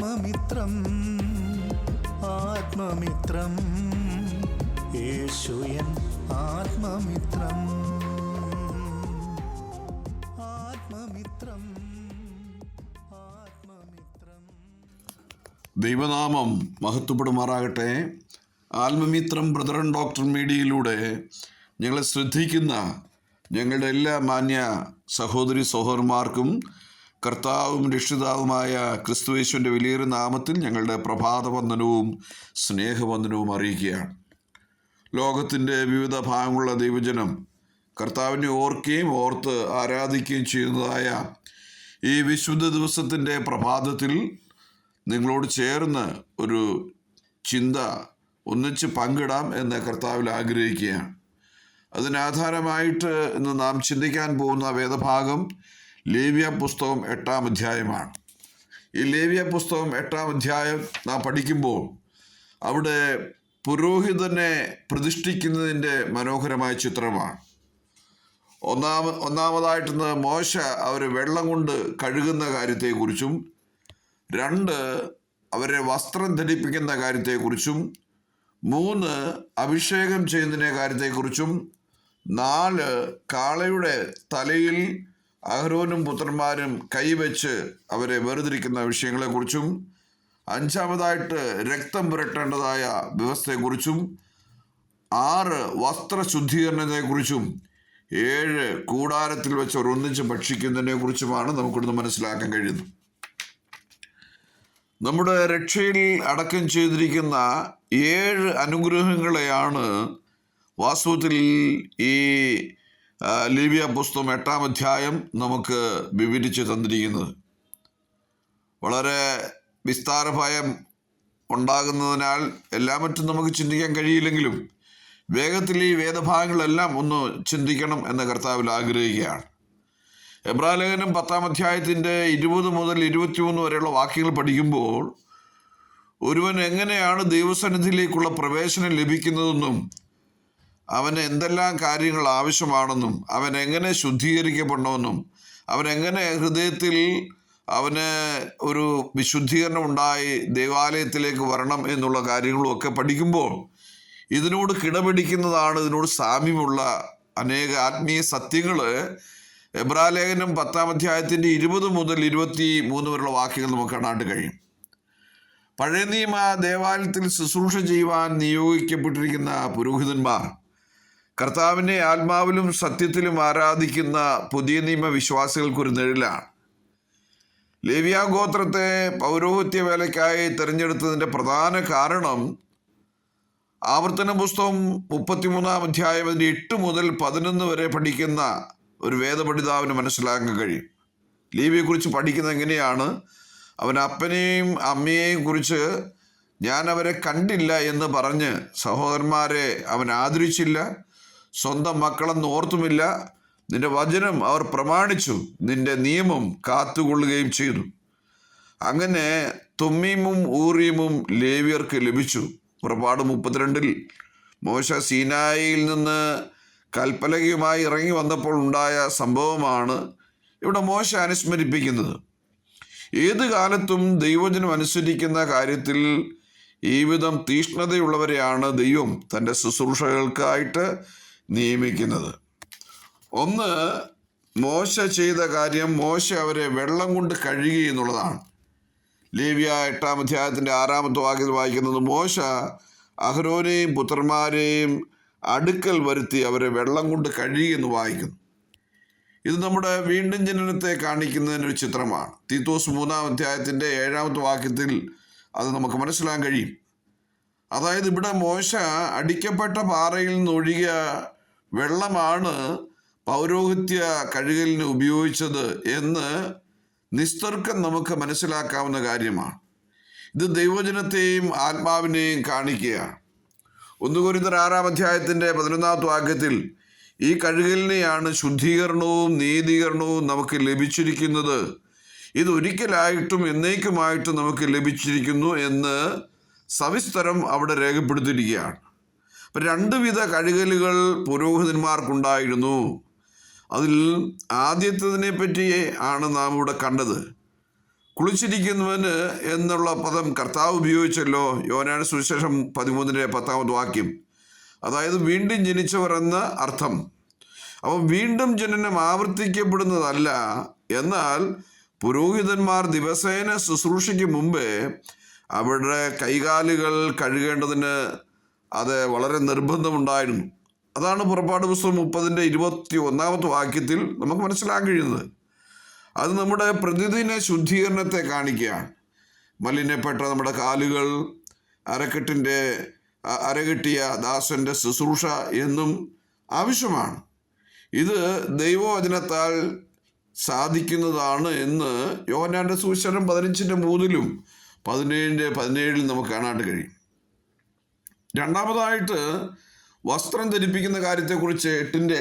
ആത്മമിത്രം ആത്മമിത്രം. യേശുയൻ ആത്മമിത്രം ആത്മമിത്രം ദൈവനാമം മഹത്വപ്പെടുമാറാകട്ടെ. ആത്മമിത്രം ബ്രദറൻ ഡോക്ടർ മീഡിയയിലൂടെ ഞങ്ങളെ ശ്രദ്ധിക്കുന്ന ഞങ്ങളുടെ എല്ലാ മാന്യ സഹോദരി സഹോദരന്മാർക്കും കർത്താവും രക്ഷിതാവുമായ ക്രിസ്തുവേശുവിന്റെ വലിയൊരു നാമത്തിൽ ഞങ്ങളുടെ പ്രഭാതവന്ദനവും സ്നേഹവന്ദനവും അറിയിക്കുകയാണ്. ലോകത്തിന്റെ വിവിധ ഭാഗങ്ങളുള്ള ദൈവജനം കർത്താവിനെ ഓർക്കുകയും ഓർത്ത് ആരാധിക്കുകയും ചെയ്യുന്നതായ ഈ വിശുദ്ധ ദിവസത്തിന്റെ പ്രഭാതത്തിൽ നിങ്ങളോട് ചേർന്ന് ഒരു ചിന്ത ഒന്നിച്ച് പങ്കിടാം എന്ന് കർത്താവിൽ ആഗ്രഹിക്കുകയാണ്. അതിനാധാരമായിട്ട് ഇന്ന് നാം ചിന്തിക്കാൻ പോകുന്ന വേദഭാഗം ലേവ്യ പുസ്തകം എട്ടാം അധ്യായമാണ്. ഈ ലേവ്യ പുസ്തകം എട്ടാം അധ്യായം നാം പഠിക്കുമ്പോൾ അവിടെ പുരോഹിതനെ പ്രതിഷ്ഠിക്കുന്നതിന്റെ മനോഹരമായ ചിത്രമാണ്. ഒന്നാമ ഒന്നാമതായിട്ടെന്ന് മോശ അവർ വെള്ളം കൊണ്ട് കഴുകുന്ന കാര്യത്തെക്കുറിച്ചും രണ്ട് അവരെ വസ്ത്രം ധരിപ്പിക്കുന്ന കാര്യത്തെക്കുറിച്ചും മൂന്ന് അഭിഷേകം ചെയ്യുന്നതിനെ കാര്യത്തെക്കുറിച്ചും നാല് കാളയുടെ തലയിൽ അഹ്റോനും പുത്രന്മാരും കൈവച്ച് അവരെ വേർതിരിക്കുന്ന വിഷയങ്ങളെക്കുറിച്ചും അഞ്ചാമതായിട്ട് രക്തം പുരട്ടേണ്ടതായ വ്യവസ്ഥയെക്കുറിച്ചും ആറ് വസ്ത്രശുദ്ധീകരണത്തെക്കുറിച്ചും ഏഴ് കൂടാരത്തിൽ വെച്ച് അവർ ഒന്നിച്ച് ഭക്ഷിക്കുന്നതിനെ കുറിച്ചുമാണ് നമുക്കിന്ന് മനസ്സിലാക്കാൻ കഴിയുന്നത്. നമ്മുടെ രക്ഷയിൽ അടക്കം ചെയ്തിരിക്കുന്ന ഏഴ് അനുഗ്രഹങ്ങളെയാണ് വാസ്തവത്തിൽ ഈ ആ, ലിബിയ പുസ്തകം എട്ടാം അധ്യായം നമുക്ക് വിവരിച്ച് തന്നിരിക്കുന്നത്. വളരെ വിസ്താരഭയം ഉണ്ടാകുന്നതിനാൽ എല്ലാമറ്റും നമുക്ക് ചിന്തിക്കാൻ കഴിയില്ലെങ്കിലും വേഗത്തിൽ ഈ വേദഭാഗങ്ങളെല്ലാം ഒന്ന് ചിന്തിക്കണം എന്ന് കർത്താവിൽ ആഗ്രഹിക്കുകയാണ്. എബ്രാലേഖനം പത്താം അധ്യായത്തിന്റെ ഇരുപത് മുതൽ ഇരുപത്തിമൂന്ന് വരെയുള്ള വാക്യങ്ങൾ പഠിക്കുമ്പോൾ ഒരുവൻ എങ്ങനെയാണ് ദൈവസന്നിധിയിലേക്കുള്ള പ്രവേശനം ലഭിക്കുന്നതെന്നും അവന് എന്തെല്ലാം കാര്യങ്ങൾ ആവശ്യമാണെന്നും അവൻ എങ്ങനെ ശുദ്ധീകരിക്കപ്പെടണമെന്നും അവൻ എങ്ങനെ ഹൃദയത്തിൽ അവന് ഒരു വിശുദ്ധീകരണം ഉണ്ടായി ദേവാലയത്തിലേക്ക് വരണം എന്നുള്ള കാര്യങ്ങളും ഒക്കെ പഠിക്കുമ്പോൾ ഇതിനോട് കിടപിടിക്കുന്നതാണ് ഇതിനോട് സാമ്യമുള്ള അനേക ആത്മീയ സത്യങ്ങൾ. എബ്രാലേഖനം പത്താം അധ്യായത്തിന്റെ ഇരുപത് മുതൽ ഇരുപത്തി മൂന്ന് വരെയുള്ള വാക്യങ്ങൾ നമുക്ക് കാണാണ്ട് കഴിയും. പഴയ നിയമ ദേവാലയത്തിൽ ശുശ്രൂഷ ചെയ്യുവാൻ നിയോഗിക്കപ്പെട്ടിരിക്കുന്ന പുരോഹിതന്മാർ കർത്താവിനെ ആത്മാവിലും സത്യത്തിലും ആരാധിക്കുന്ന പുതിയ നിയമ വിശ്വാസികൾക്കൊരു നിഴലാണ്. ലേവ്യ ഗോത്രത്തെ പൗരോഹിത്യ വേലയ്ക്കായി തിരഞ്ഞെടുത്തതിന്റെ പ്രധാന കാരണം ആവർത്തന പുസ്തകം മുപ്പത്തിമൂന്നാം അധ്യായം അതിന്റെ എട്ട് മുതൽ പതിനൊന്ന് വരെ പഠിക്കുന്ന ഒരു വേദപഠിതാവിന് മനസ്സിലാക്കാൻ കഴിയും. ലേവിയെക്കുറിച്ച് പഠിക്കുന്നത് എങ്ങനെയാണ്? അവൻ അപ്പനെയും അമ്മയെയും കുറിച്ച് ഞാൻ അവരെ കണ്ടില്ല എന്ന് പറഞ്ഞ് സഹോദരന്മാരെ അവൻ ആദരിച്ചില്ല. സ്വന്തം മക്കളെന്ന് ഓർത്തുമില്ല. നിന്റെ വചനം അവർ പ്രമാണിച്ചു. നിന്റെ നിയമം കാത്തുകൊള്ളുകയും ചെയ്തു. അങ്ങനെ തുമ്മീമും ഊറിയുമും ലേവിയർക്ക് ലഭിച്ചു. പുറപ്പാട് മുപ്പത്തിരണ്ടിൽ മോശ സീനായിൽ നിന്ന് കൽപ്പലകയുമായി ഇറങ്ങി വന്നപ്പോൾ ഉണ്ടായ സംഭവമാണ് ഇവിടെ മോശ അനുസ്മരിപ്പിക്കുന്നത്. ഏത് കാലത്തും ദൈവജനം അനുസരിക്കുന്ന കാര്യത്തിൽ ഈ വിധം തീഷ്ണതയുള്ളവരെയാണ് ദൈവം തന്റെ ശുശ്രൂഷകൾക്കായിട്ട് നിയമിക്കുന്നത്. ഒന്ന് മോശ ചെയ്ത കാര്യം മോശ അവരെ വെള്ളം കൊണ്ട് കഴുകി എന്നുള്ളതാണ്. ലേവ്യ എട്ടാം അധ്യായത്തിന്റെ ആറാമത്തെ വാക്യത്തിൽ വായിക്കുന്നത് മോശ അഹ്റോനെയും പുത്രന്മാരെയും അടുക്കൽ വരുത്തി അവരെ വെള്ളം കൊണ്ട് കഴുകി എന്ന് വായിക്കുന്നു. ഇത് നമ്മുടെ വീണ്ടും ജനനത്തെ കാണിക്കുന്നതിനൊരു ചിത്രമാണ്. തീത്തോസ് മൂന്നാം അധ്യായത്തിന്റെ ഏഴാമത്തെ വാക്യത്തിൽ അത് നമുക്ക് മനസ്സിലാക്കാൻ കഴിയും. അതായത് ഇവിടെ മോശ അടിക്കപ്പെട്ട പാറയിൽ നിന്നൊഴുകിയ വെള്ളമാണ് പൗരോഹിത്യ കഴുകലിന് ഉപയോഗിച്ചത് എന്ന് നിസ്തർക്കം നമുക്ക് മനസ്സിലാക്കാവുന്ന കാര്യമാണ്. ഇത് ദൈവജനത്തെയും ആത്മാവിനെയും കാണിക്കുകയാണ്. ഒന്ന് ആറാം അധ്യായത്തിന്റെ പതിനൊന്നാമത്തെ വാക്യത്തിൽ ഈ കഴുകലിനെയാണ് ശുദ്ധീകരണവും നീതീകരണവും നമുക്ക് ലഭിച്ചിരിക്കുന്നത്. ഇതൊരിക്കലായിട്ടും എന്നേക്കുമായിട്ടും നമുക്ക് ലഭിച്ചിരിക്കുന്നു എന്ന് സവിസ്തരം അവിടെ രേഖപ്പെടുത്തിയിരിക്കുകയാണ്. അപ്പം രണ്ടുവിധ കഴുകലുകൾ പുരോഹിതന്മാർക്കുണ്ടായിരുന്നു. അതിൽ ആദ്യത്തതിനെ പറ്റി ആണ് നാം ഇവിടെ കണ്ടത്. കുളിച്ചിരിക്കുന്നവന് എന്നുള്ള പദം കർത്താവ് ഉപയോഗിച്ചല്ലോ യോനാട് സുവിശേഷം പതിമൂന്നിന്റെ പത്താമത് വാക്യം. അതായത് വീണ്ടും ജനിച്ചവർ എന്ന അർത്ഥം. അപ്പം വീണ്ടും ജനനം ആവർത്തിക്കപ്പെടുന്നതല്ല. എന്നാൽ പുരോഹിതന്മാർ ദിവസേന ശുശ്രൂഷയ്ക്ക് മുമ്പേ അവരുടെ കൈകാലുകൾ കഴുകേണ്ടതിന് അത് വളരെ നിർബന്ധമുണ്ടായിരുന്നു. അതാണ് പുറപ്പാട് പുസ്തകം മുപ്പതിന്റെ ഇരുപത്തി ഒന്നാമത്തെ വാക്യത്തിൽ നമുക്ക് മനസ്സിലാക്കാൻ കഴിയുന്നത്. അത് നമ്മുടെ പ്രതിദിന ശുദ്ധീകരണത്തെ കാണിക്കുകയാണ്. മലിനപ്പെട്ട നമ്മുടെ കാലുകൾ അരക്കെട്ടിന്റെ അരകെട്ടിയ ദാസന്റെ ശുശ്രൂഷ എന്നും ആവശ്യമാണ്. ഇത് ദൈവവചനത്താൽ സാധിക്കുന്നതാണ് എന്ന് യോഹന്നാന്റെ സുവിശേഷം പതിനഞ്ചിന്റെ മൂന്നിലും പതിനേഴിന്റെ പതിനേഴിലും നമുക്ക് കാണാനായിട്ട് കഴിയും. രണ്ടാമതായിട്ട് വസ്ത്രം ധരിപ്പിക്കുന്ന കാര്യത്തെക്കുറിച്ച് എട്ടിന്റെ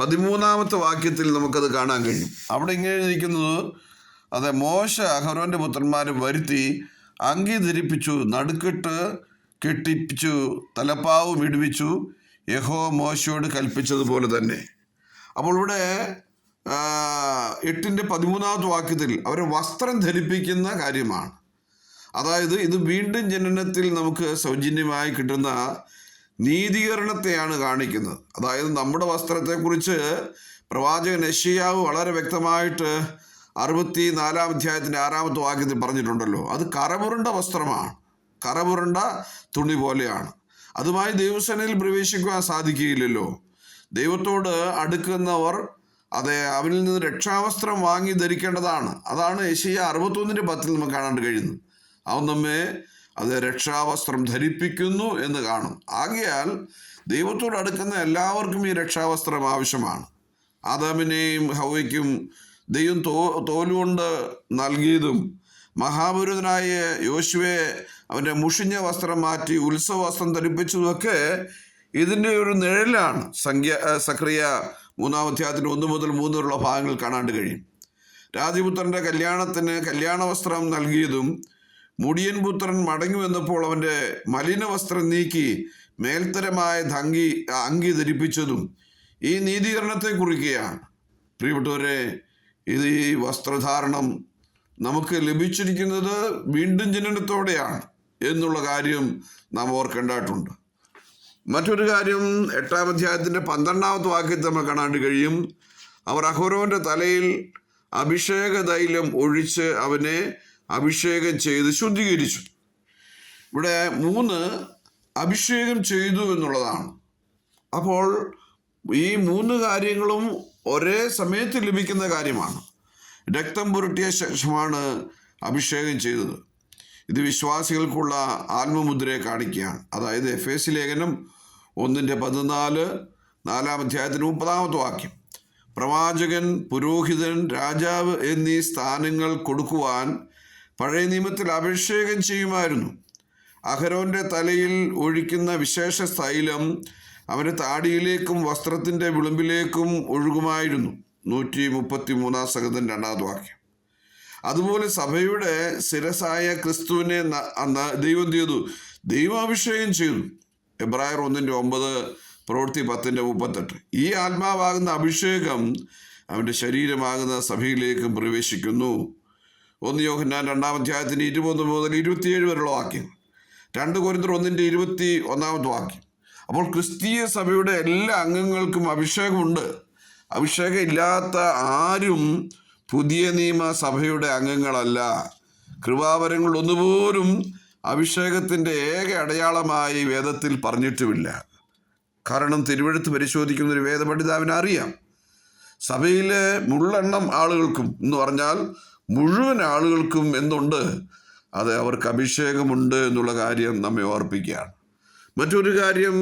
പതിമൂന്നാമത്തെ വാക്യത്തിൽ നമുക്കത് കാണാൻ കഴിയും. അവിടെ ഇങ്ങനെ ഇരിക്കുന്നത് അതെ മോശ അഹരോന്റെ പുത്രന്മാരെ വരുത്തി അങ്കി ധരിപ്പിച്ചു നടുക്കിട്ട് കെട്ടിപ്പിച്ചു തലപ്പാവ് വിടുവിച്ചു യഹോ മോശയോട് കൽപ്പിച്ചതുപോലെ തന്നെ. അപ്പോൾ ഇവിടെ എട്ടിന്റെ പതിമൂന്നാമത്തെ വാക്യത്തിൽ അവരെ വസ്ത്രം ധരിപ്പിക്കുന്ന കാര്യമാണ്. അതായത് ഇത് വീണ്ടും ജനനത്തിൽ നമുക്ക് സൗജന്യമായി കിട്ടുന്ന നീതീകരണത്തെയാണ് കാണിക്കുന്നത്. അതായത് നമ്മുടെ വസ്ത്രത്തെക്കുറിച്ച് പ്രവാചകൻ യശയ്യാവ് വളരെ വ്യക്തമായിട്ട് അറുപത്തി നാലാം അധ്യായത്തിന്റെ ആറാമത്തെ വാക്യത്തിൽ പറഞ്ഞിട്ടുണ്ടല്ലോ. അത് കറപുരണ്ട വസ്ത്രമാണ്. കറപുരണ്ട തുണി പോലെയാണ്. അതുമായി ദൈവസേനയിൽ പ്രവേശിക്കുവാൻ സാധിക്കുകയില്ലല്ലോ. ദൈവത്തോട് അടുക്കുന്നവർ അതെ അവനിൽ നിന്ന് രക്ഷാവസ്ത്രം വാങ്ങി ധരിക്കേണ്ടതാണ്. അതാണ് യശയ്യ അറുപത്തൊന്നിന്റെ പത്തിൽ നമുക്ക് കാണാൻ കഴിയുന്നത്. അവൻ നമ്മെ അത് രക്ഷാവസ്ത്രം ധരിപ്പിക്കുന്നു എന്ന് കാണും. ആകയാൽ ദൈവത്തോട് അടുക്കുന്ന എല്ലാവർക്കും ഈ രക്ഷാവസ്ത്രം ആവശ്യമാണ്. ആദാമിനെയും ഹവയ്ക്കും ദൈവം തോ തോലുകൊണ്ട് നൽകിയതും മഹാപുരുതനായ യോശുവെ അവന്റെ മുഷിഞ്ഞ വസ്ത്രം മാറ്റി ഉത്സവ വസ്ത്രം ധരിപ്പിച്ചതുമൊക്കെ ഇതിന്റെ ഒരു നിഴലാണ്. സംഖ്യ സക്രിയ മൂന്നാം അധ്യായത്തിന് ഒന്ന് മുതൽ മൂന്ന് വരെയുള്ള ഭാഗങ്ങൾ കാണാണ്ട് കഴിയും. രാജപുത്രന്റെ കല്യാണത്തിന് കല്യാണ വസ്ത്രം നൽകിയതും മുടിയൻ പുത്രൻ മടങ്ങി വന്നപ്പോൾ അവന്റെ മലിന വസ്ത്രം നീക്കി മേൽത്തരമായ ധങ്കി അങ്കി ധരിപ്പിച്ചതും ഈ നീതീകരണത്തെ കുറിക്കുകയാണ്. പ്രിയപ്പെട്ടവരെ ഇത് ഈ വസ്ത്രധാരണം നമുക്ക് ലഭിച്ചിരിക്കുന്നത് വീണ്ടും ജനനത്തോടെയാണ് എന്നുള്ള കാര്യം നാം ഓർക്കേണ്ടതായിട്ടുണ്ട്. മറ്റൊരു കാര്യം എട്ടാം അധ്യായത്തിന്റെ പന്ത്രണ്ടാമത്തെ വാക്യത്തിൽ നമ്മൾ കാണാണ്ട് കഴിയും. അവർ അഹോരോന്റെ തലയിൽ അഭിഷേക തൈലം ഒഴിച്ച് അവനെ അഭിഷേകം ചെയ്ത് ശുദ്ധീകരിച്ചു. ഇവിടെ മൂന്ന് അഭിഷേകം ചെയ്തു എന്നുള്ളതാണ്. അപ്പോൾ ഈ മൂന്ന് കാര്യങ്ങളും ഒരേ സമയത്ത് ലഭിക്കുന്ന കാര്യമാണ്. രക്തം പുരട്ടിയ ശേഷമാണ് അഭിഷേകം ചെയ്തത്. ഇത് വിശ്വാസികൾക്കുള്ള ആത്മമുദ്രയെ കാണിക്കുകയാണ്. അതായത് എഫ് എസ് ലേഖനം ഒന്നിന്റെ പതിനാല് നാലാം അധ്യായത്തിന് മുപ്പതാമത്തെ വാക്യം. പ്രവാചകൻ പുരോഹിതൻ രാജാവ് എന്നീ സ്ഥാനങ്ങൾ കൊടുക്കുവാൻ പഴയ നിയമത്തിൽ അഭിഷേകം ചെയ്യുമായിരുന്നു. അഹരോന്റെ തലയിൽ ഒഴിക്കുന്ന വിശേഷ തൈലം അവന്റെ താടിയിലേക്കും വസ്ത്രത്തിന്റെ വിളുമ്പിലേക്കും ഒഴുകുമായിരുന്നു. നൂറ്റി മുപ്പത്തി മൂന്നാം സഹിതൻ രണ്ടാമത് വാക്യം. അതുപോലെ സഭയുടെ ശിരസായ ക്രിസ്തുവിനെ ദൈവം ചെയ്തു. ദൈവാഭിഷേകം ചെയ്തു. എബ്രായർ ഒന്നിന്റെ ഒമ്പത് പ്രവൃത്തി പത്തിന്റെ മുപ്പത്തെട്ട്. ഈ ആത്മാവാകുന്ന അഭിഷേകം അവന്റെ ശരീരമാകുന്ന സഭയിലേക്കും പ്രവേശിക്കുന്നു. ഒന്ന് യോഹന്നാൻ രണ്ടാം അധ്യായത്തിന്റെ ഇരുപത് മുതൽ ഇരുപത്തിയേഴ് വരെയുള്ള വാക്യം. രണ്ട് കൊരിന്തർ ഒന്നിന്റെ ഇരുപത്തി ഒന്നാമത്തെ വാക്യം. അപ്പോൾ ക്രിസ്തീയ സഭയുടെ എല്ലാ അംഗങ്ങൾക്കും അഭിഷേകമുണ്ട്. അഭിഷേകം ഇല്ലാത്ത ആരും പുതിയ നിയമ സഭയുടെ അംഗങ്ങളല്ല. കൃപാവരങ്ങൾ ഒന്നുപോലും അഭിഷേകത്തിന്റെ ഏക അടയാളമായി വേദത്തിൽ പറഞ്ഞിട്ടുമില്ല. കാരണം തിരുവഴുത്ത് പരിശോധിക്കുന്ന ഒരു വേദപണ്ഡിതാവിനെ അറിയാം സഭയിലെ മുള്ളെണ്ണം ആളുകൾക്കും എന്ന് പറഞ്ഞാൽ മുഴുവൻ ആളുകൾക്കും എന്തുണ്ട്? അത് അവർക്ക് അഭിഷേകമുണ്ട് എന്നുള്ള കാര്യം നമ്മെ ഓർപ്പിക്കുകയാണ്. മറ്റൊരു കാര്യം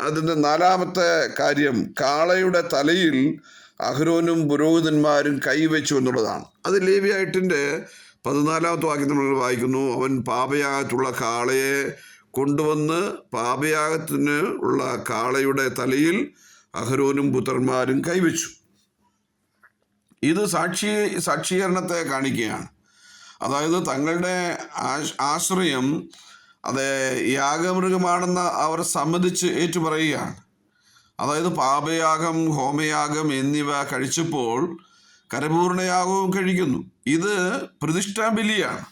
അതിന്റെ നാലാമത്തെ കാര്യം കാളയുടെ തലയിൽ അഹ്രോനും പുരോഹിതന്മാരും കൈവച്ചു എന്നുള്ളതാണ്. അത് ലേവിയായിട്ടിന്റെ പതിനാലാമത്തെ വാക്യം നമ്മൾ വായിക്കുന്നു അവൻ പാപയാഗത്തുള്ള കാളയെ കൊണ്ടുവന്ന് പാപയാഗത്തിന് ഉള്ള കാളയുടെ തലയിൽ അഹ്രോനും പുത്രന്മാരും കൈവച്ചു. ഇത് സാക്ഷി സാക്ഷീകരണത്തെ കാണിക്കുകയാണ്. അതായത് തങ്ങളുടെ ആശ്- ആശ്രയം അത് യാഗമൃഗമാണെന്ന് അവർ സമ്മതിച്ച് ഏറ്റുപറയുകയാണ്. അതായത് പാപയാഗം ഹോമയാഗം എന്നിവ കഴിച്ചപ്പോൾ കരപൂർണയാഗവും കഴിക്കുന്നു. ഇത് പ്രതിഷ്ഠാബലിയാണ്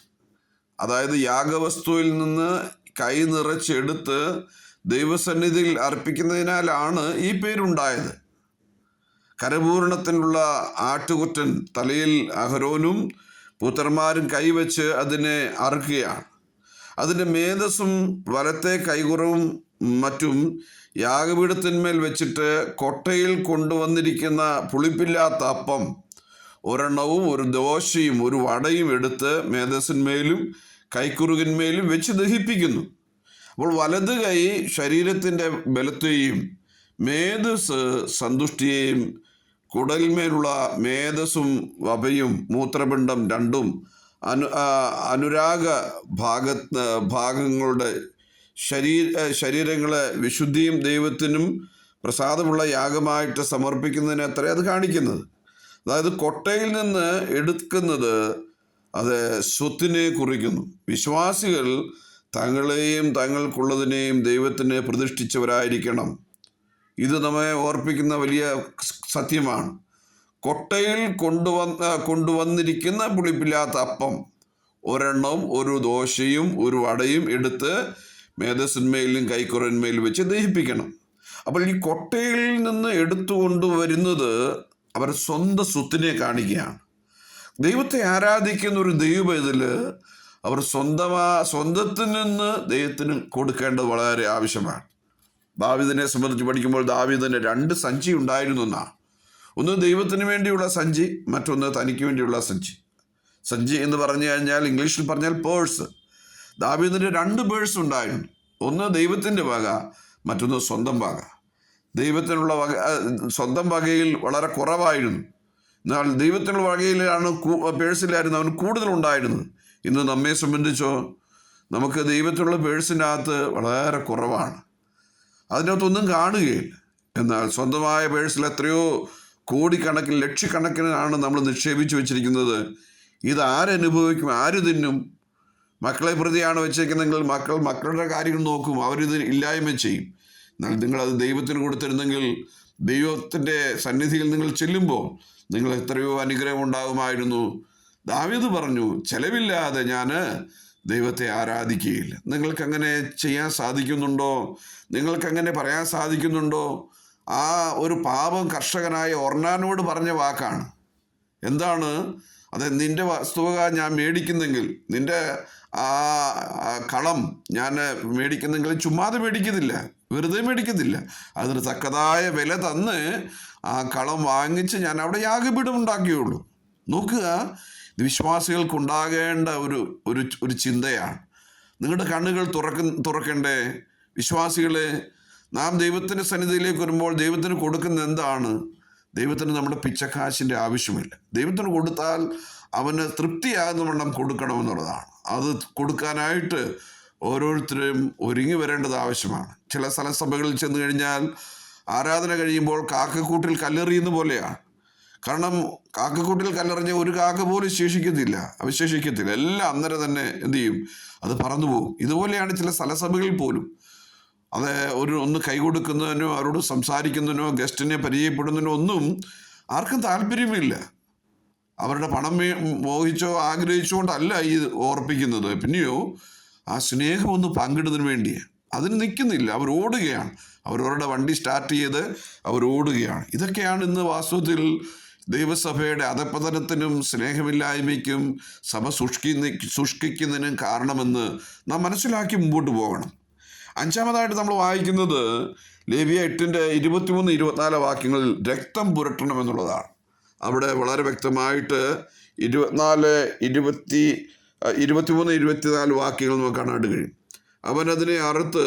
അതായത് യാഗവസ്തുവിൽ നിന്ന് കൈ നിറച്ചെടുത്ത് ദൈവസന്നിധിയിൽ അർപ്പിക്കുന്നതിനാലാണ് ഈ പേരുണ്ടായത്. കരപൂരണത്തിനുള്ള ആട്ടുകുറ്റൻ തലയിൽ അഹരോനും പുത്രന്മാരും കൈവച്ച് അതിനെ അറുക്കുകയാണ്. അതിന്റെ മേധസ്സും വലത്തെ കൈകുറവും മറ്റും യാഗപീഠത്തിന്മേൽ വെച്ചിട്ട് കൊട്ടയിൽ കൊണ്ടുവന്നിരിക്കുന്ന പുളിപ്പില്ലാത്ത അപ്പം ഒരെണ്ണവും ഒരു ദോശയും ഒരു വടയും എടുത്ത് മേധസ്സിന്മേലും കൈക്കുറുകിന്മേലും വെച്ച് ദഹിപ്പിക്കുന്നു. അപ്പോൾ വലത് കൈ ശരീരത്തിന്റെ ബലത്തെയും മേധസ് സന്തുഷ്ടിയെയും കുടലിന്മേലുള്ള മേധസ്സും വഭയും മൂത്രപിണ്ഡം രണ്ടും അനു അനുരാഗ ഭാഗ ഭാഗങ്ങളുടെ ശരീര ശരീരങ്ങളെ വിശുദ്ധിയും ദൈവത്തിനും പ്രസാദമുള്ള യാഗമായിട്ട് സമർപ്പിക്കുന്നതിന് അത്ര അത് കാണിക്കുന്നത്. അതായത് കൊട്ടയിൽ നിന്ന് എടുക്കുന്നത് അത് സ്വത്തിനെ കുറിക്കുന്നു. വിശ്വാസികൾ തങ്ങളെയും തങ്ങൾക്കുള്ളതിനെയും ദൈവത്തിനെ പ്രതിഷ്ഠിച്ചവരായിരിക്കണം. ഇത് നമ്മെ ഓർപ്പിക്കുന്ന വലിയ സത്യമാണ്. കൊട്ടയിൽ കൊണ്ടുവന്ന കൊണ്ടുവന്നിരിക്കുന്ന പുളിപ്പില്ലാത്ത അപ്പം ഒരെണ്ണവും ഒരു ദോശയും ഒരു വടയും എടുത്ത് മേധസ്സിന്മേലും കൈക്കുറന്മേലും വെച്ച് ദഹിപ്പിക്കണം. അപ്പോൾ ഈ കൊട്ടയിൽ നിന്ന് എടുത്തു കൊണ്ടുവരുന്നത് അവർ സ്വന്തം സ്വത്തിനെ കാണിക്കുകയാണ്. ദൈവത്തെ ആരാധിക്കുന്ന ഒരു ദൈവം ഇതിൽ അവർ സ്വന്തമാ സ്വന്തത്തിൽ നിന്ന് ദൈവത്തിന് കൊടുക്കേണ്ടത് വളരെ ആവശ്യമാണ്. ദാവിദിനെ സംബന്ധിച്ച് പഠിക്കുമ്പോൾ ദാവിദിന് രണ്ട് സഞ്ചി ഉണ്ടായിരുന്നു എന്നാ. ഒന്ന് ദൈവത്തിന് വേണ്ടിയുള്ള സഞ്ചി മറ്റൊന്ന് തനിക്ക് വേണ്ടിയുള്ള സഞ്ചി. സഞ്ചി എന്ന് പറഞ്ഞു കഴിഞ്ഞാൽ ഇംഗ്ലീഷിൽ പറഞ്ഞാൽ പേഴ്സ്. ദാവീദിന് രണ്ട് പേഴ്സ് ഉണ്ടായിരുന്നു. ഒന്ന് ദൈവത്തിന്റെ വക മറ്റൊന്ന് സ്വന്തം വക. ദൈവത്തിനുള്ള വക സ്വന്തം വകയിൽ വളരെ കുറവായിരുന്നു. എന്നാൽ ദൈവത്തിനുള്ള വകയിലാണ് പേഴ്സിലായിരുന്നു അവന് കൂടുതൽ ഉണ്ടായിരുന്നത്. ഇന്ന് നമ്മെ സംബന്ധിച്ചോ നമുക്ക് ദൈവത്തിലുള്ള പേഴ്സിനകത്ത് വളരെ കുറവാണ്. അതിനകത്തൊന്നും കാണുകയില്ല. എന്നാൽ സ്വന്തമായ പേഴ്സിൽ എത്രയോ കോടിക്കണക്കിന് ലക്ഷക്കണക്കിനാണ് നമ്മൾ നിക്ഷേപിച്ചു വെച്ചിരിക്കുന്നത്. ഇത് ആരനുഭവിക്കും ആര് തിന്നും? മക്കളെ പ്രതിയാണ് വെച്ചേക്കുന്നതെങ്കിൽ മക്കൾ മക്കളുടെ കാര്യങ്ങൾ നോക്കും. അവരിത് ഇല്ലായ്മ ചെയ്യും. എന്നാൽ നിങ്ങളത് ദൈവത്തിന് കൊടുത്തിരുന്നെങ്കിൽ ദൈവത്തിന്റെ സന്നിധിയിൽ നിങ്ങൾ ചെല്ലുമ്പോൾ നിങ്ങൾ എത്രയോ അനുഗ്രഹം ഉണ്ടാകുമായിരുന്നു. ദാവീദ് പറഞ്ഞു ചെലവില്ലാതെ ഞാൻ ദൈവത്തെ ആരാധിക്കുകയില്ല നിങ്ങൾക്കങ്ങനെ ചെയ്യാൻ സാധിക്കുന്നുണ്ടോ? നിങ്ങൾക്കങ്ങനെ പറയാൻ സാധിക്കുന്നുണ്ടോ? ആ ഒരു പാപം കർഷകനായ ഒർണാനോട് പറഞ്ഞ വാക്കാണ്. എന്താണ്? അത് നിന്റെ വസ്തുവക ഞാൻ മേടിക്കുന്നെങ്കിൽ നിന്റെ ആ കളം ഞാൻ മേടിക്കുന്നെങ്കിൽ ചുമ്മാതെ മേടിക്കുന്നില്ല. വെറുതെ മേടിക്കുന്നില്ല. അതിന് തക്കതായ വില തന്ന് ആ കളം വാങ്ങിച്ച് ഞാൻ അവിടെ യാഗപീഠം ഉണ്ടാക്കിയുള്ളൂ. നോക്കുക വിശ്വാസികൾക്കുണ്ടാകേണ്ട ഒരു ഒരു ഒരു ചിന്തയാണ്. നിങ്ങളുടെ കണ്ണുകൾ തുറക്ക തുറക്കണ്ടേ? വിശ്വാസികളെ നാം ദൈവത്തിന്റെ സന്നിധിയിലേക്ക് വരുമ്പോൾ ദൈവത്തിന് കൊടുക്കുന്ന എന്താണ്? ദൈവത്തിന് നമ്മുടെ പിച്ചക്കാശിന്റെ ആവശ്യമില്ല. ദൈവത്തിന് കൊടുത്താൽ അവന് തൃപ്തിയാകുന്ന വണ്ണം കൊടുക്കണമെന്നുള്ളതാണ്. അത് കൊടുക്കാനായിട്ട് ഓരോരുത്തരും ഒരുങ്ങി വരേണ്ടത് ആവശ്യമാണ്. ചില സ്ഥലസഭകളിൽ ചെന്ന് കഴിഞ്ഞാൽ ആരാധന കഴിയുമ്പോൾ കാക്കക്കൂട്ടിൽ കല്ലെറിയുന്ന പോലെയാണ്. കാരണം കാക്കക്കൂട്ടിൽ കല്ലെറിഞ്ഞ ഒരു കാക്ക പോലും ശേഷിക്കത്തില്ല അവശേഷിക്കത്തില്ല. എല്ലാം അന്നേരം തന്നെ എന്ത് ചെയ്യും? അത് പറന്നു പോകും. ഇതുപോലെയാണ് ചില സ്ഥലസഭകളിൽ പോലും. അത് ഒരു ഒന്ന് കൈ കൊടുക്കുന്നതിനോ അവരോട് സംസാരിക്കുന്നതിനോ ഗസ്റ്റിനെ പരിചയപ്പെടുന്നതിനോ ഒന്നും ആർക്കും താല്പര്യമില്ല. അവരുടെ പണം മോഹിച്ചോ ആഗ്രഹിച്ചോ കൊണ്ടല്ല ഈ ഓർപ്പിക്കുന്നത്. പിന്നെയോ ആ സ്നേഹം ഒന്ന് പങ്കിടുന്നതിന് വേണ്ടിയാണ് അതിന് നിൽക്കുന്നില്ല. അവർ ഓടുകയാണ്. അവരവരുടെ വണ്ടി സ്റ്റാർട്ട് ചെയ്ത് അവർ ഓടുകയാണ്. ഇതൊക്കെയാണ് ഇന്ന് വാസ്തവത്തിൽ ദൈവസഭയുടെ അധപതനത്തിനും സ്നേഹമില്ലായ്മയ്ക്കും സഭ സൂക്ഷിക്കുന്ന സൂക്ഷിക്കുന്നതിനും കാരണമെന്ന് നാം മനസ്സിലാക്കി മുമ്പോട്ട് പോകണം. അഞ്ചാമതായിട്ട് നമ്മൾ വായിക്കുന്നത് ലേവിയ എട്ടിന്റെ ഇരുപത്തിമൂന്ന് ഇരുപത്തിനാല് വാക്യങ്ങളിൽ രക്തം പുരട്ടണം എന്നുള്ളതാണ് അവിടെ വളരെ വ്യക്തമായിട്ട് ഇരുപത്തിനാല് ഇരുപത്തി ഇരുപത്തിമൂന്ന് ഇരുപത്തിനാല് വാക്യങ്ങൾ നമുക്ക് കാണാണ്ട് കഴിയും. അവൻ അതിനെ അറുത്ത്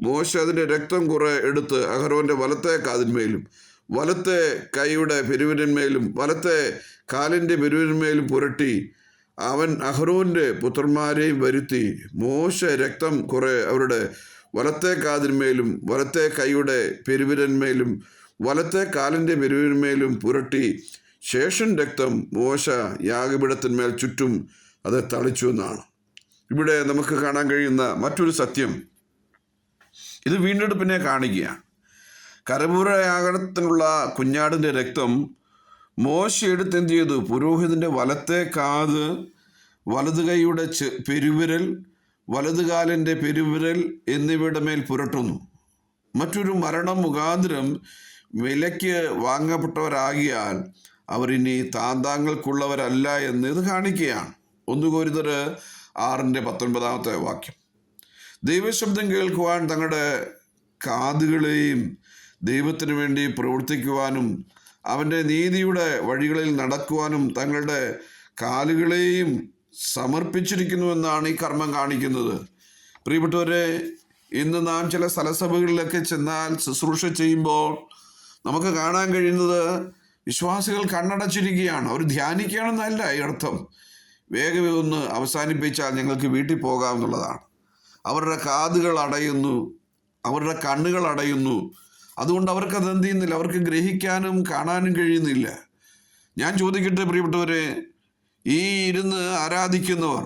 മോശ അതിന്റെ രക്തം കുറേ എടുത്ത് അഹരോന്റെ വലത്തെ കാതിന്മേലും വലത്തെ കൈയുടെ പെരുവിരന്മേലും വലത്തെ കാലിന്റെ പെരുവിരന്മേലും പുരട്ടി അവൻ അഹ്റോന്റെ പുത്രന്മാരെയും വരുത്തി. മോശ രക്തം കുറെ അവരുടെ വലത്തെ കാതിന്മേലും വലത്തെ കൈയുടെ പെരുവിരന്മേലും വലത്തെ കാലിന്റെ പെരുവിന്മേലും പുരട്ടി. ശേഷൻ രക്തം മോശ യാഗപീഠത്തിന്മേൽ ചുറ്റും അത് തളിച്ചു എന്നാണ്. ഇവിടെ നമുക്ക് കാണാൻ കഴിയുന്ന മറ്റൊരു സത്യം. ഇത് വീണ്ടെടുപ്പിനെ കാണിക്കുകയാണ്. കരപൂരയാഗത്തിനുള്ള കുഞ്ഞാടിന്റെ രക്തം മോശ എടുത്ത് എന്ത് ചെയ്തു പുരോഹിതന്റെ വലത്തെ കാത് വലതു കൈയുടെ പെരുവിരൽ വലതുകാലിന്റെ പെരുവിരൽ എന്നിവയുടെ മേൽ പുരട്ടുന്നു. മറ്റൊരു മരണം മുഖാന്തരം വിലയ്ക്ക് വാങ്ങപ്പെട്ടവരാകിയാൽ അവർ ഇനി താന്താങ്ങൾക്കുള്ളവരല്ല എന്ന് ഇത് കാണിക്കുകയാണ്. ഒന്ന് കോരിതർ ആറിന്റെ പത്തൊൻപതാമത്തെ വാക്യം. ദൈവശബ്ദം കേൾക്കുവാൻ തങ്ങളുടെ കാതുകളെയും ദൈവത്തിന് വേണ്ടി പ്രവർത്തിക്കുവാനും അവന്റെ നീതിയുടെ വഴികളിൽ നടക്കുവാനും തങ്ങളുടെ കാലുകളെയും സമർപ്പിച്ചിരിക്കുന്നുവെന്നാണ് ഈ കർമ്മം കാണിക്കുന്നത്. പ്രിയപ്പെട്ടവരെ ഇന്ന് നാം ചില സ്ഥലസഭകളിലൊക്കെ ചെന്നാൽ ശുശ്രൂഷ ചെയ്യുമ്പോൾ നമുക്ക് കാണാൻ കഴിയുന്നത് വിശ്വാസികൾ കണ്ണടച്ചിരിക്കുകയാണ്. അവർ ധ്യാനിക്കുകയാണെന്നല്ല ഈ അർത്ഥം. വേഗം ഒന്ന് അവസാനിപ്പിച്ചാൽ ഞങ്ങൾക്ക് വീട്ടിൽ പോകാം എന്നുള്ളതാണ് അവരുടെ കാതുകൾ അടയുന്നു. അവരുടെ കണ്ണുകൾ അടയുന്നു. അതുകൊണ്ട് അവർക്ക് അത് എന്ത് ചെയ്യുന്നില്ല. അവർക്ക് ഗ്രഹിക്കാനും കാണാനും കഴിയുന്നില്ല. ഞാൻ ചോദിക്കട്ടെ പ്രിയപ്പെട്ടവരെ ഈ ഇരുന്ന് ആരാധിക്കുന്നവർ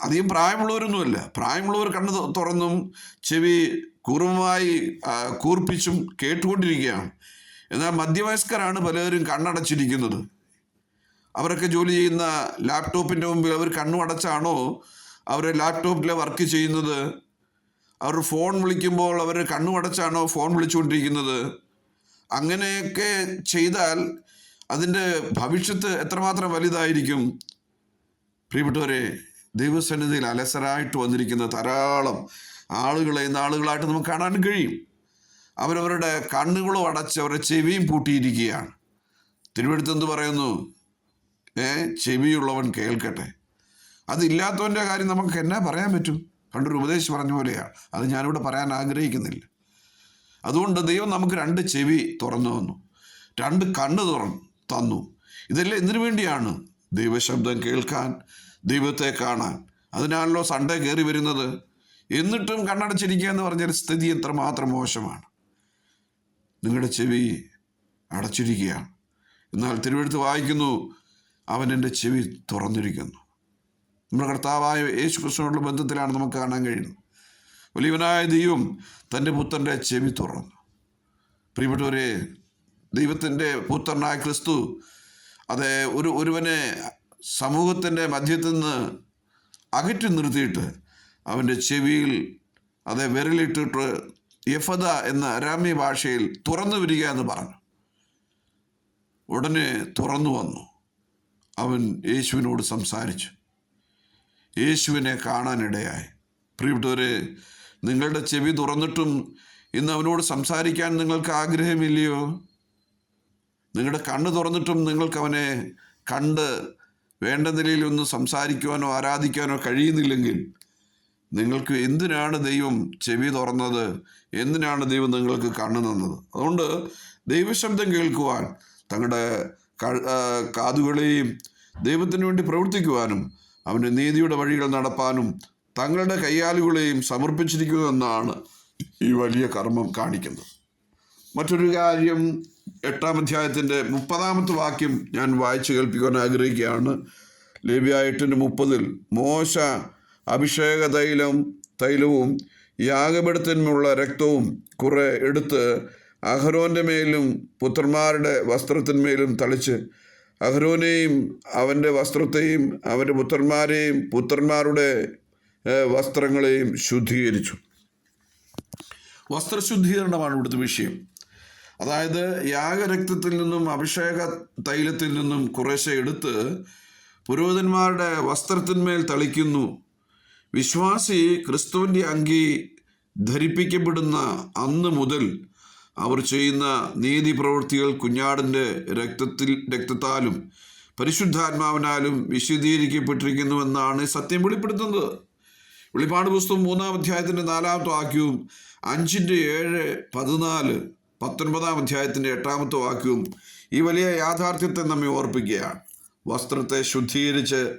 അധികം പ്രായമുള്ളവരൊന്നുമല്ല. പ്രായമുള്ളവർ കണ്ണ് തുറന്നും ചെവി കുറുമായി കൂർപ്പിച്ചും കേട്ടുകൊണ്ടിരിക്കുകയാണ്. എന്നാൽ മധ്യവയസ്കരാണ് പലരും കണ്ണടച്ചിരിക്കുന്നത്. അവരൊക്കെ ജോലി ചെയ്യുന്ന ലാപ്ടോപ്പിന്റെ മുമ്പിൽ അവർ കണ്ണു അടച്ചാണോ അവർ ലാപ്ടോപ്പിലെ വർക്ക് ചെയ്യുന്നത്? അവർ ഫോൺ വിളിക്കുമ്പോൾ അവർ കണ്ണുമടച്ചാണോ ഫോൺ വിളിച്ചുകൊണ്ടിരിക്കുന്നത്? അങ്ങനെയൊക്കെ ചെയ്താൽ അതിന്റെ ഭവിഷ്യത്ത് എത്രമാത്രം വലുതായിരിക്കും? പ്രിയപ്പെട്ടവരെ ദൈവസന്നിധിയിൽ അലസരായിട്ട് വന്നിരിക്കുന്ന ധാരാളം ആളുകളെ ഇന്ന് ആളുകളായിട്ട് നമുക്ക് കാണാൻ കഴിയും. അവരവരുടെ കണ്ണുകളും അടച്ച് അവരുടെ ചെവിയും പൂട്ടിയിരിക്കുകയാണ്. തിരുവനന്തപുരത്ത് എന്ത് പറയുന്നു? ഏ ചെവിയുള്ളവൻ കേൾക്കട്ടെ. അതില്ലാത്തവന്റെ കാര്യം നമുക്ക് എന്നാ പറയാൻ പറ്റും? പണ്ടൊരു ഉപദേശിച്ച് പറഞ്ഞ പോലെയാണ് അത് ഞാനിവിടെ പറയാൻ ആഗ്രഹിക്കുന്നില്ല. അതുകൊണ്ട് ദൈവം നമുക്ക് രണ്ട് ചെവി തുറന്നു തന്നു. രണ്ട് കണ്ണ് തുറന്നു തന്നു. ഇതെല്ലാം എന്തിനു വേണ്ടിയാണ്? ദൈവശബ്ദം കേൾക്കാൻ ദൈവത്തെ കാണാൻ. അതിനാണല്ലോ സൺഡേ കയറി വരുന്നത്. എന്നിട്ടും കണ്ണടച്ചിരിക്കുക എന്ന് പറഞ്ഞൊരു സ്ഥിതി എത്രമാത്രം മോശമാണ്. നിങ്ങളുടെ ചെവി അടച്ചിരിക്കുകയാണ്. എന്നാൽ തിരുവഴുത്ത് വായിക്കുന്നു അവൻ എന്റെ ചെവി തുറന്നിരിക്കുന്നു. നമ്മുടെ കർത്താവായ യേശു കൃഷ്ണനോടുള്ള ബന്ധത്തിലാണ് നമുക്ക് കാണാൻ കഴിയുന്നത്. വലിയവനായ ദൈവം തന്റെ പുത്രന്റെ ചെവി തുറന്നു. പ്രിയപ്പെട്ടവരെ ദൈവത്തിന്റെ പുത്രനായ ക്രിസ്തു അത് ഒരു ഒരുവനെ സമൂഹത്തിന്റെ മധ്യത്തിൽ നിന്ന് അകറ്റി നിർത്തിയിട്ട് അവന്റെ ചെവിയിൽ അതെ വിരലിട്ടിട്ട് യഫദ എന്ന അരാമ്യ ഭാഷയിൽ തുറന്നു വരിക എന്ന് പറഞ്ഞു. ഉടനെ തുറന്നു വന്നു. അവൻ യേശുവിനോട് സംസാരിച്ചു. യേശുവിനെ കാണാനിടയായി. പ്രിയപ്പെട്ടവരെ നിങ്ങളുടെ ചെവി തുറന്നിട്ടും ഇന്ന് അവനോട് സംസാരിക്കാൻ നിങ്ങൾക്ക് ആഗ്രഹമില്ലയോ? നിങ്ങളുടെ കണ്ണ് തുറന്നിട്ടും നിങ്ങൾക്ക് അവനെ കണ്ട് വേണ്ട നിലയിലൊന്ന് സംസാരിക്കുവാനോ ആരാധിക്കാനോ കഴിയുന്നില്ലെങ്കിൽ നിങ്ങൾക്ക് എന്തിനാണ് ദൈവം ചെവി തുറന്നത്? എന്തിനാണ് ദൈവം നിങ്ങൾക്ക് കണ്ണ് തന്നത്? അതുകൊണ്ട് ദൈവശബ്ദം കേൾക്കുവാൻ തങ്ങളുടെ കാതുകളെയും ദൈവത്തിന് വേണ്ടി പ്രവർത്തിക്കുവാനും അവന്റെ നീതിയുടെ വഴികൾ നടപ്പാനും തങ്ങളുടെ കയ്യാലുകളെയും സമർപ്പിച്ചിരിക്കുമെന്നാണ് ഈ വലിയ കർമ്മം കാണിക്കുന്നത്. മറ്റൊരു കാര്യം എട്ടാം അധ്യായത്തിന്റെ മുപ്പതാമത്തെ വാക്യം ഞാൻ വായിച്ചു കേൾപ്പിക്കാൻ ആഗ്രഹിക്കുകയാണ്. ലേബിയ എട്ടിന്റെ മുപ്പതിൽ മോശ അഭിഷേക തൈലം തൈലവും യാഗപീഠത്തിന്മുള്ള രക്തവും കുറെ എടുത്ത് അഹ്റോന്റെ മേലും പുത്രന്മാരുടെ വസ്ത്രത്തിന്മേലും തളിച്ച് അഹരോനെയും അവന്റെ വസ്ത്രത്തെയും അവന്റെ പുത്രന്മാരെയും പുത്രന്മാരുടെ വസ്ത്രങ്ങളെയും ശുദ്ധീകരിച്ചു. വസ്ത്രശുദ്ധീകരണമാണ് ഇവിടുത്തെ വിഷയം. അതായത് യാഗരക്തത്തിൽ നിന്നും അഭിഷേക തൈലത്തിൽ നിന്നും കുറേശ്ശെ എടുത്ത് പുരോഹിതന്മാരുടെ വസ്ത്രത്തിന്മേൽ തളിക്കുന്നു. വിശ്വാസി ക്രിസ്തുവിന്റെ അങ്കി ധരിപ്പിക്കപ്പെടുന്ന അന്ന് മുതൽ അവർ ചെയ്യുന്ന നീതി പ്രവൃത്തികൾ കുഞ്ഞാടിന്റെ രക്തത്തിൽ രക്തത്താലും പരിശുദ്ധാത്മാവിനാലും വിശദീകരിക്കപ്പെട്ടിരിക്കുന്നുവെന്നാണ് സത്യം വെളിപ്പെടുത്തുന്നത്. വെളിപ്പാട് പുസ്തകം മൂന്നാം അധ്യായത്തിന്റെ നാലാമത്തെ വാക്യവും അഞ്ചിന്റെ ഏഴ് പതിനാല് പത്തൊൻപതാം അധ്യായത്തിന്റെ എട്ടാമത്തെ വാക്യവും ഈ വലിയ യാഥാർത്ഥ്യത്തെ നമ്മെ ഓർപ്പിക്കുകയാണ്. വസ്ത്രത്തെ ശുദ്ധീകരിച്ച്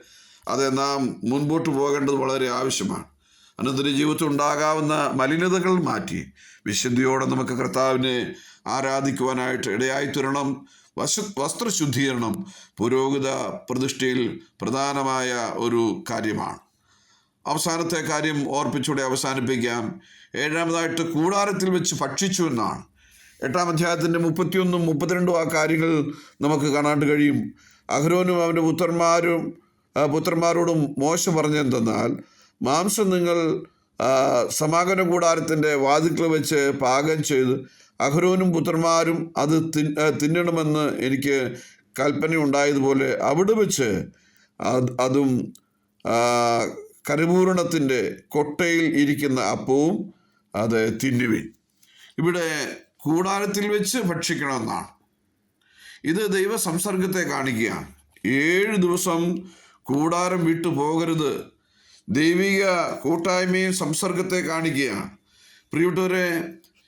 അത് നാം മുൻപോട്ട് പോകേണ്ടത് വളരെ ആവശ്യമാണ്. അനന്തര ജീവിതത്തിൽ ഉണ്ടാകാവുന്ന മലിനതകൾ മാറ്റി വിശുദ്ധിയോടെ നമുക്ക് കർത്താവിനെ ആരാധിക്കുവാനായിട്ട് ഇടയായി തരണം. വശു വസ്ത്രശുദ്ധീകരണം പുരോഗത പ്രതിഷ്ഠയിൽ പ്രധാനമായ ഒരു കാര്യമാണ്. അവസാനത്തെ കാര്യം ഓർപ്പിച്ചൂടെ അവസാനിപ്പിക്കാം. ഏഴാമതായിട്ട് കൂടാരത്തിൽ വെച്ച് ഭക്ഷിച്ചു എന്നാണ്. എട്ടാം അധ്യായത്തിന്റെ മുപ്പത്തിയൊന്നും മുപ്പത്തിരണ്ടും ആ കാര്യങ്ങൾ നമുക്ക് കാണാണ്ട് കഴിയും. അഹ്റോനും അവന്റെ പുത്രന്മാരും പുത്രന്മാരോടും മോശം പറഞ്ഞെന്തെന്നാൽ മാംസം നിങ്ങൾ സമാഗമന കൂടാരത്തിന്റെ വാതിക്കൽ വെച്ച് പാകം ചെയ്ത്. അഹ്റോനും പുത്രന്മാരും അത് തിന്നണമെന്ന് എനിക്ക് കൽപ്പന ഉണ്ടായതുപോലെ അവിടെ വെച്ച് അതും കരുപൂരണത്തിന്റെ കൊട്ടയിൽ ഇരിക്കുന്ന അപ്പവും അത് തിന്നുവിൻ. ഇവിടെ കൂടാരത്തിൽ വെച്ച് ഭക്ഷിക്കണമെന്നാണ്. ഇത് ദൈവ സംസർഗത്തെ കാണിക്കുകയാണ്. ഏഴ് ദിവസം കൂടാരം വിട്ടു പോകരുത് ദൈവിക കൂട്ടായ്മയും സംസർഗത്തെ കാണിക്കുകയാണ്. പ്രിയപ്പെട്ടവരെ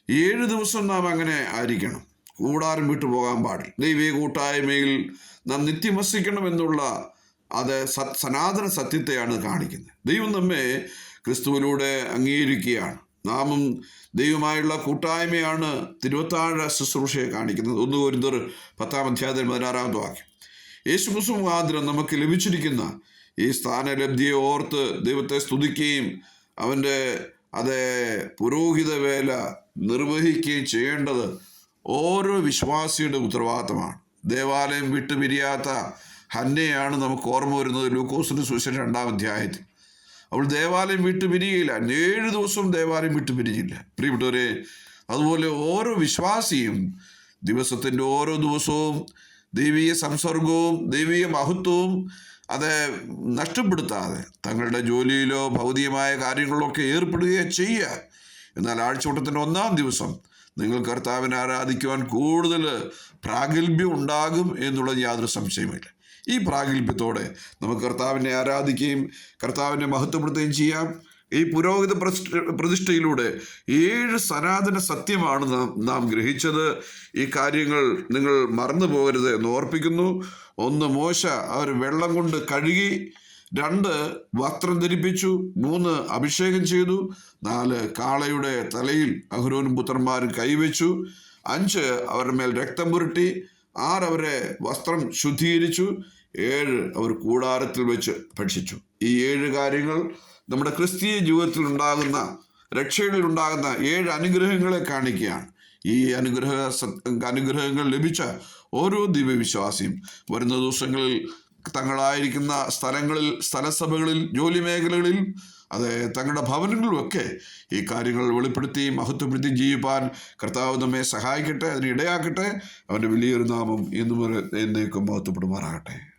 ഏഴ് ദിവസം നാം അങ്ങനെ ആയിരിക്കണം. കൂടാരം വിട്ടു പോകാൻ പാടില്ല. ദൈവിക കൂട്ടായ്മയിൽ നാം നിത്യമസിക്കണം എന്നുള്ള അത് സത് സനാതന സത്യത്തെയാണ് കാണിക്കുന്നത്. ദൈവം നമ്മെ ക്രിസ്തുവിലൂടെ അംഗീകരിക്കുകയാണ്. നാമും ദൈവമായുള്ള കൂട്ടായ്മയാണ് തിരുവത്താഴ ശുശ്രൂഷയെ കാണിക്കുന്നത്. ഒന്ന് ഒരു പത്താം അധ്യായത്തിൽ പതിനാറാമത്തെ വാക്യം. യേശുക്രിസ്തു മുഖാന്തരം നമുക്ക് ലഭിച്ചിരിക്കുന്ന ഈ സ്ഥാനലബ്ധിയെ ഓർത്ത് ദൈവത്തെ സ്തുതിക്കുകയും അവന്റെ അതേ പുരോഹിത വേല നിർവഹിക്കുകയും ചെയ്യേണ്ടത് ഓരോ വിശ്വാസിയുടെ ഉത്തരവാദിത്തമാണ്. ദേവാലയം വിട്ടുപിരിയാത്ത ഹന്നയാണ് നമുക്ക് ഓർമ്മ വരുന്നത് ലൂക്കോസിന്റെ സുവിശേഷം രണ്ടാം അധ്യായത്തിൽ. അവൾ ദേവാലയം വിട്ടു പിരിയില്ല ഏഴ് ദിവസവും ദേവാലയം വിട്ടു പിരിഞ്ഞില്ല. പ്രിയപ്പെട്ടവരെ അതുപോലെ ഓരോ വിശ്വാസിയും ദിവസത്തിന്റെ ഓരോ ദിവസവും ദൈവീയ സംസർഗവും ദൈവീയ മഹത്വവും അത് നഷ്ടപ്പെടുത്താതെ തങ്ങളുടെ ജോലിയിലോ ഭൗതികമായ കാര്യങ്ങളിലൊക്കെ ഏർപ്പെടുകയോ ചെയ്യുക. എന്നാൽ ആഴ്ചവട്ടത്തിന്റെ ഒന്നാം ദിവസം നിങ്ങൾ കർത്താവിനെ ആരാധിക്കുവാൻ കൂടുതൽ പ്രാഗൽഭ്യം ഉണ്ടാകും എന്നുള്ളത് യാതൊരു സംശയമില്ല ഈ പ്രാഗൽഭ്യത്തോടെ നമുക്ക് കർത്താവിനെ ആരാധിക്കുകയും കർത്താവിനെ മഹത്വപ്പെടുത്തുകയും ചെയ്യാം. ഈ പുരോഹിത പ്രതിഷ്ഠയിലൂടെ ഏഴ് സനാതന സത്യമാണ് നാം നാം ഗ്രഹിച്ചത്. ഈ കാര്യങ്ങൾ നിങ്ങൾ മറന്നു പോകരുത് എന്ന് ഓർപ്പിക്കുന്നു. ഒന്ന് മോശ അവർ വെള്ളം കൊണ്ട് കഴുകി രണ്ട് വസ്ത്രം ധരിപ്പിച്ചു മൂന്ന് അഭിഷേകം ചെയ്തു നാല് കാളയുടെ തലയിൽ അഹ്റൂനും പുത്രന്മാരും കൈവച്ചു അഞ്ച് അവരുടെ മേൽ രക്തം പുരട്ടി ആറ് അവരെ വസ്ത്രം ശുദ്ധീകരിച്ചു ഏഴ് അവർ കൂടാരത്തിൽ വെച്ച് ഭക്ഷിച്ചു. ഈ ഏഴ് കാര്യങ്ങൾ നമ്മുടെ ക്രിസ്തീയ ജീവിതത്തിൽ ഉണ്ടാകുന്ന രക്ഷയിൽ ഉണ്ടാകുന്ന ഏഴ് അനുഗ്രഹങ്ങളെ കാണിക്കുകയാണ്. ഈ അനുഗ്രഹ അനുഗ്രഹങ്ങൾ ലഭിച്ച ഓരോ ദിവ്യവിശ്വാസിയും വരുന്ന ദിവസങ്ങളിൽ തങ്ങളായിരിക്കുന്ന സ്ഥലങ്ങളിൽ സ്ഥലസഭകളിൽ ജോലി മേഖലകളിൽ അത് തങ്ങളുടെ ഭവനങ്ങളിലുമൊക്കെ ഈ കാര്യങ്ങൾ വെളിപ്പെടുത്തി മഹത്വപ്പെടുത്തി ജീവിപ്പാൻ കർത്താവ് നമ്മെ സഹായിക്കട്ടെ അതിന് ഇടയാക്കട്ടെ. അവന്റെ വലിയൊരു നാമം എന്നും എന്നേക്കും മഹത്വപ്പെടുമാറാകട്ടെ.